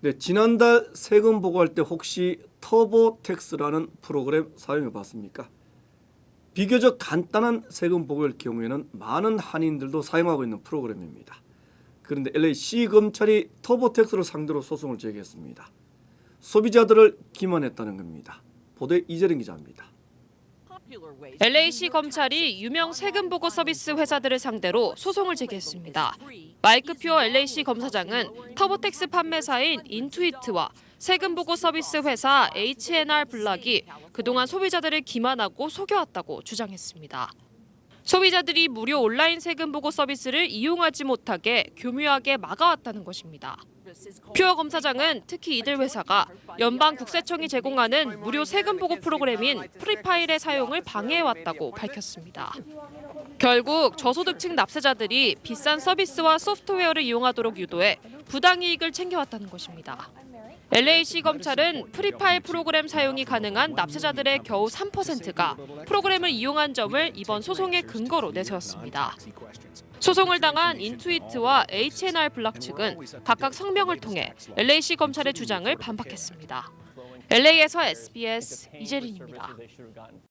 네, 지난달 세금 보고할 때 혹시 터보텍스라는 프로그램 사용해 봤습니까? 비교적 간단한 세금 보고일 경우에는 많은 한인들도 사용하고 있는 프로그램입니다. 그런데 LA시 검찰이 터보텍스를 상대로 소송을 제기했습니다. 소비자들을 기만했다는 겁니다. 보도에 이재령 기자입니다. LA시 검찰이 유명 세금 보고 서비스 회사들을 상대로 소송을 제기했습니다. 마이크 퓨어 LA시 검사장은 터보텍스 판매사인 인투이트와 세금 보고 서비스 회사 H&R 블락이 그동안 소비자들을 기만하고 속여왔다고 주장했습니다. 소비자들이 무료 온라인 세금 보고 서비스를 이용하지 못하게 교묘하게 막아왔다는 것입니다. 퓨어 검사장은 특히 이들 회사가 연방 국세청이 제공하는 무료 세금 보고 프로그램인 프리파일의 사용을 방해해왔다고 밝혔습니다. 결국 저소득층 납세자들이 비싼 서비스와 소프트웨어를 이용하도록 유도해 부당이익을 챙겨왔다는 것입니다. LA시 검찰은 프리파일 프로그램 사용이 가능한 납세자들의 겨우 3%가 프로그램을 이용한 점을 이번 소송의 근거로 내세웠습니다. 소송을 당한 인투이트와 H&R 블락 측은 각각 성명을 통해 LA시 검찰의 주장을 반박했습니다. LA에서 SBS 이재린입니다.